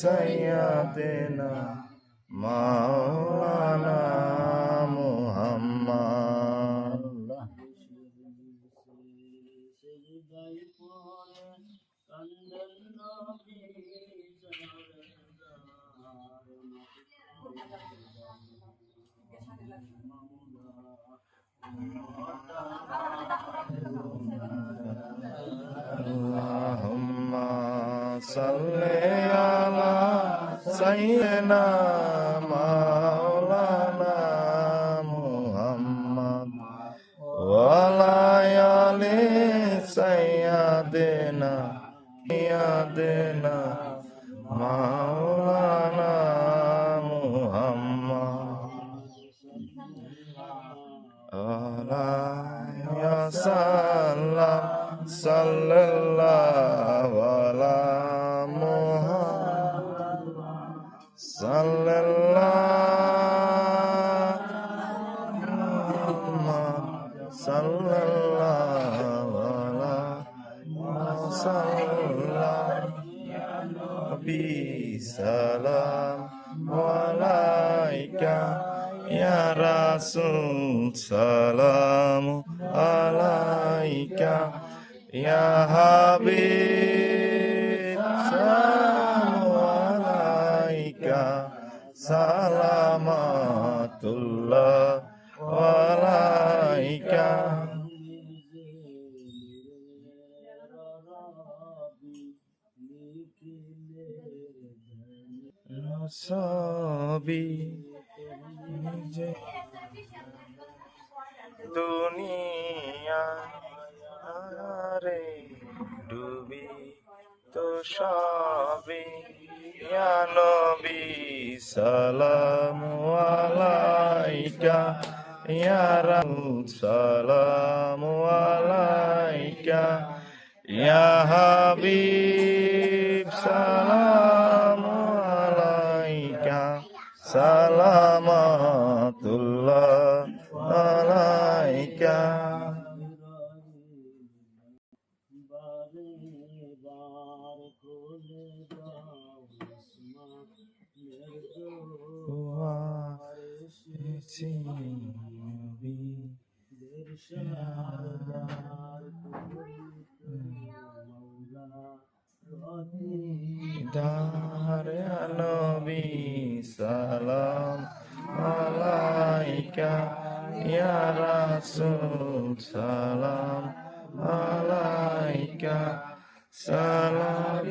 سيدنا مولانا محمد اللهم صل সাইয়েনা মাওলানা মুহাম্মদ ওয়ালায়ালে সাইয়াদেনা ইয়াদেনা মাওলানা মুহাম্মদ আলাইয়া সাল্লাম সাল্লাল্লাহু Rasul salamu alaika ya Habib الله عليك সবই নিজে দুনিয়া আরে ডুবি তো সবই ইয়া নবী সালাম আলাইকা ইয়া রাসূল সালাম আলাইকা ইয়া হাবিব। এসেছি নবী দের নবী সালাম আলাইকা ইয়া রাসূল সালাম আলাইকা সালাম